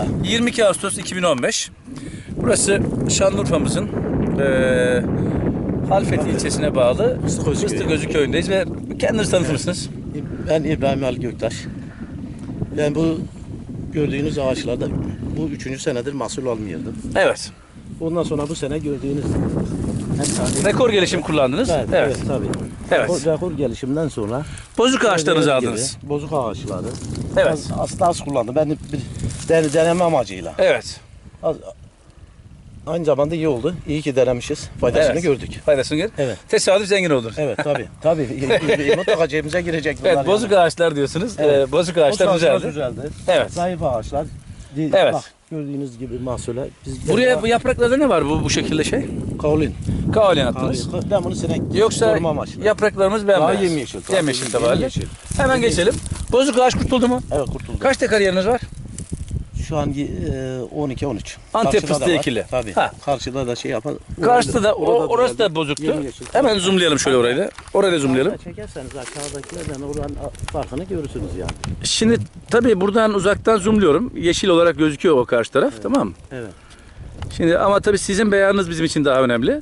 Ağustos'ta. 22 Ağustos 2015. Burası Şanlıurfa'mızın eee Halfeti ilçesine bağlı Fıstıközü. Fıstıközü köyündeyiz ve kendinizi tanıtır mısınız? Ben İbrahim Ali Göktaş. Ben bu gördüğünüz ağaçlarda bu üçüncü senedir mahsul almıyordum. Evet. Ondan sonra bu sene gördüğünüz Rekor gelişim kullandınız. Evet, Evet. evet, tabii. Evet. Rekor, rekor gelişimden sonra Bozuk ağaçlarınızı aldınız. gibi Bozuk ağaçları. Evet. Az, aslında az kullandım. Ben bir den- deneme amacıyla. Evet. Az, aynı zamanda iyi oldu. İyi ki denemişiz. Faydasını Evet. gördük. Faydasını gör. Evet. Tesadüf zengin olur. Evet tabii. tabii. Mutlaka cebimize girecek bunlar. Evet, bozuk ağaçlar diyorsunuz. Evet. Ee, bozuk ağaçlar güzeldi. güzeldi. Evet. Zayıf ağaçlar. Di- Evet. Bak gördüğünüz gibi mahsule. Biz Buraya bu yapraklarda ne var bu bu şekilde şey? kaolin. Kaolin attınız. Kaolin. Ben bunu sinek Yoksa koruma amaçlı. yapraklarımız Daha bembeyaz. yemyeşil. Daha Yemyeşil yem- tabii. yemyeşil. Hemen geçelim. Bozuk ağaç kurtuldu mu? Evet kurtulduk. Kaç dekar yeriniz var? Şu an e, 12-13. Antep Karşıda da fıstığı var. ekili. Tabii. Ha. Karşıda da şey yapar. Karşıda da o, Orada orası da bozuktu. Hemen zoomlayalım şöyle orayı da. Orayı da zoomlayalım. Çekerseniz aşağıdakilerden oranın farkını görürsünüz yani. Şimdi tabii buradan uzaktan zoomluyorum. Yeşil olarak gözüküyor o karşı taraf. Tamam mı? Evet. Şimdi ama tabii sizin beyanınız bizim için daha önemli.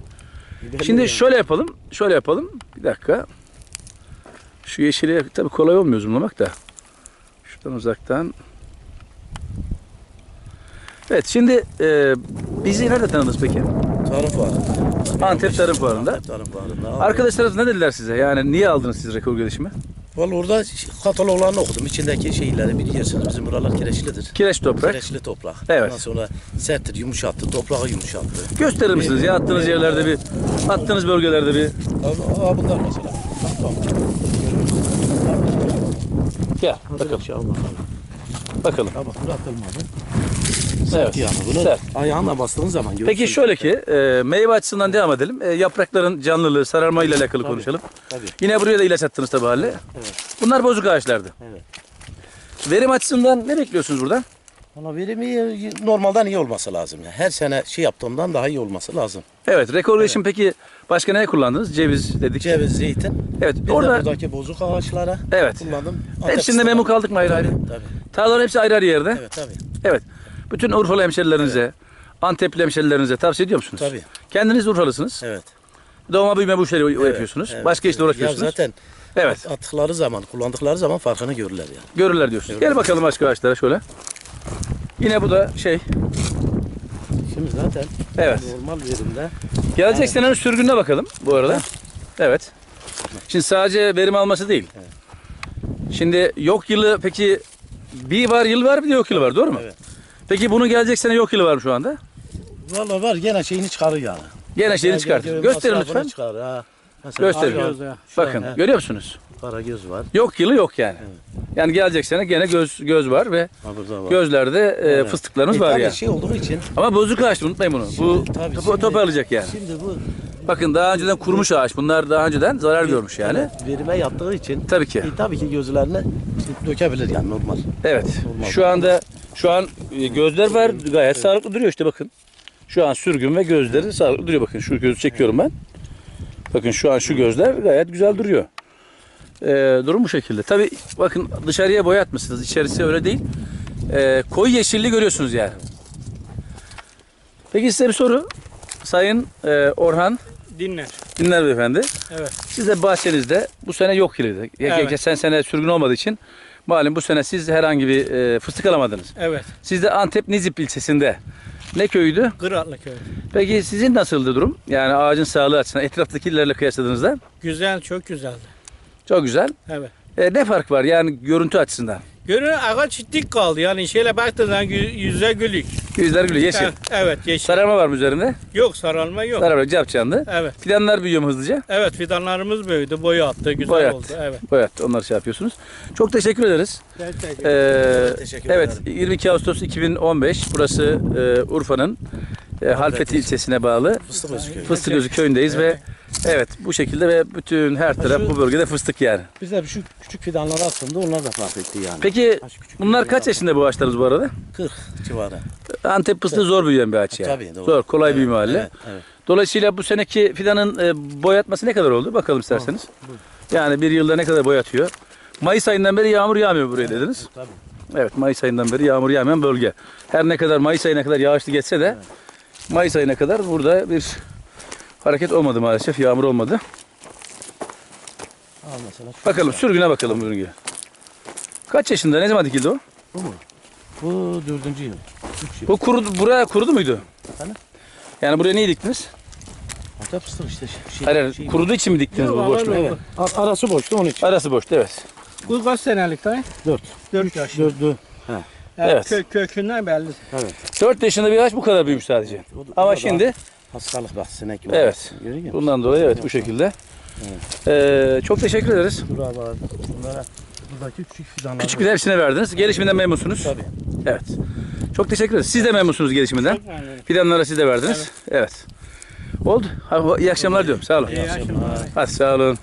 Şimdi şöyle yapalım. Şöyle yapalım. Bir dakika. Şu yeşili tabii kolay olmuyor zoomlamak da. Şuradan uzaktan. Evet şimdi e, bizi nerede tanıdınız peki? Tarım fuarı. Antep Tarım Fuarı'nda. Tarım fuarında. Arkadaşlarınız ne dediler size? Yani niye aldınız siz rekor gelişimi? Vallahi orada kataloglarını okudum. İçindeki şeyleri biliyorsunuz. Bizim buralar kireçlidir. Kireç toprak. Kireçli toprak. Evet. Ondan sonra serttir, yumuşattı, toprağı yumuşattı. Gösterir misiniz ya attığınız yerlerde bir, attığınız bölgelerde bir. Aa, bunlar mesela. Tamam. Gel Bakalım. bakalım. Şey al bakalım. Bakalım. Tamam, bırakılmadı. Evet. Yani bunu Sert. ayağınla bastığın zaman görürsün. Peki şöyle ki e, meyve açısından devam edelim. E, yaprakların canlılığı, sararma ile alakalı Tabii. konuşalım. Tabii. Yine buraya da ilaç attınız tabii halle. Evet. Bunlar bozuk ağaçlardı. Evet. Verim açısından ne bekliyorsunuz buradan? Valla verimi iyi- normalden iyi olması lazım. ya. Her sene şey yaptığımdan daha iyi olması lazım. Evet, rekor gelişim peki başka ne kullandınız? Ceviz dedik. Ceviz, zeytin. Evet, Bir de orada buradaki bozuk ağaçlara evet. kullandım. Antep Hepsinde memnun kaldık mı ayrı ayrı? Tabii, tabii. Tarlaların hepsi ayrı ayrı yerde. Evet, tabii. Evet. Bütün Urfalı hemşerilerinize, Antepli hemşerilerinize tavsiye ediyor musunuz? Tabii. Kendiniz Urfalısınız. Evet. Doğma büyüme bu işleri Evet, yapıyorsunuz. evet. Başka işle Ya uğraşmıyorsunuz. zaten Evet. attıkları zaman, kullandıkları zaman farkını görürler yani. Görürler diyorsunuz. Gel bakalım başka ağaçlara şöyle. Yine bu da şey. Şimdi zaten Evet. normal verimde Gelecek senenin sürgününe bakalım bu arada. Evet. Şimdi sadece verim alması değil. Şimdi yok yılı peki bir var yıl var bir de yok yılı var doğru mu? Evet. Peki bunun gelecek sene yok yılı var mı şu anda? Valla var gene şeyini çıkarır yani. Gene şeyini çıkartın. Gösterin lütfen. Çıkarır, ha. Mesela Gösterin. Şu Bakın an, görüyor musunuz? Karagöz var. Yok yılı yok yani. Yani gelecek sene gene göz göz var ve var. gözlerde e, Evet. fıstıklarımız E, var yani. şey olduğu için Ama bozuk ağaç unutmayın bunu. Bu Şimdi, tabii, topu, şimdi- toparlayacak yani. şimdi bu Bakın daha önceden kurumuş ağaç. Bunlar daha önceden zarar görmüş yani. evet, verime yattığı için Tabii ki. e, tabii ki gözlerini dökebilir yani normal. Evet. Normal. Şu anda şu an e, gözler var gayet sağlıklı duruyor işte bakın. Şu an sürgün ve gözleri sağlıklı duruyor bakın. Şu gözü çekiyorum ben. Bakın şu an şu gözler gayet güzel duruyor. Ee, durum bu şekilde. Tabii bakın dışarıya boyatmışsınız. İçerisi öyle değil. Ee, koyu yeşilli görüyorsunuz yani. Peki size bir soru. Sayın e, Orhan Dinler. Dinler Beyefendi. Evet. Siz de bahçenizde bu sene yok yılıydı. Evet. Geçen sene sürgün olmadığı için malum bu sene siz herhangi bir e, fıstık alamadınız. Evet. Siz de Antep Nizip ilçesinde ne köyüydü? Kıratlı köy. Peki sizin nasıldı durum? Yani ağacın sağlığı açısından etraftakilerle kıyasladığınızda Güzel, çok güzeldi. çok güzel. Evet. E, ne fark var yani görüntü açısından? Görün ağaç dik kaldı. Yani şeyle baktığın zaman gü- yüze gülük. Yüzler gülüyor yeşil. Evet, evet yeşil. Sararma var mı üzerinde? Yok saralma yok. Sararma capcanlı. Evet. Fidanlar büyüyor mu hızlıca? Evet fidanlarımız büyüdü. Boyu attı. Güzel Boy oldu. Evet. Evet onları şey yapıyorsunuz. Çok teşekkür ederiz. Gerçekten. Ee, Teşekkür evet 22 Ağustos 2015 burası e, Urfa'nın e, Halfeti ilçesine bağlı Fıstık gözüküyor. Fıstıközü köyündeyiz ve evet bu şekilde ve bütün her taraf bu bölgede fıstık yani. Bize şu küçük fidanlar aslında onlar da fark etti yani. Peki Kaç bunlar kaç yaşında bu ağaçlarınız bu arada? 40 civarı. Antep fıstığı zor büyüyen bir ağaç yani. Tabii, doğru. Zor, kolay Evet, büyüme hali. Evet, evet. Dolayısıyla bu seneki fidanın e, boyatması ne kadar oldu? Bakalım isterseniz. Yani bir yılda ne kadar boyatıyor? Mayıs ayından beri yağmur yağmıyor buraya dediniz. Tabii. Evet Mayıs ayından beri yağmur yağmayan bölge. Her ne kadar Mayıs ayına kadar yağışlı geçse de Mayıs ayına kadar burada bir hareket olmadı maalesef. Yağmur olmadı. Al mesela. Bakalım sürgüne bakalım sürgüne. Kaç yaşında? Ne zaman dikildi o? Bu mu? Bu dördüncü yıl. Üç yıl. Bu kurudu, buraya kurudu muydu? Hani? Yani buraya niye diktiniz? Hatta fıstık işte. Şey, Hayır, hayır, şey- kuruduğu için mi diktiniz Yok, bu boşluğu? Evet. A- Arası boştu onun için. Arası boştu evet. Bu kaç senelik dayı? Dört. 4 yaş. Dördü. Evet. Kö- kökünden belli. Evet. 4 yaşında bir ağaç bu kadar büyümüş sadece. O da- o Ama da şimdi Hastalık bak sinek gibi. Evet. Görüyor musun? bundan dolayı evet bu şekilde. Ee, çok teşekkür ederiz. Abi. Bunlara buradaki küçük fidanlar. Küçük bir hepsine verdiniz. Gelişiminden memnunsunuz. Tabii. Evet. Çok teşekkür ederiz. Siz de memnunsunuz gelişiminden. Fidanlara siz de verdiniz. Evet. Oldu. Ha, İyi akşamlar diyorum. Sağ olun. İyi akşamlar. Hadi sağ olun.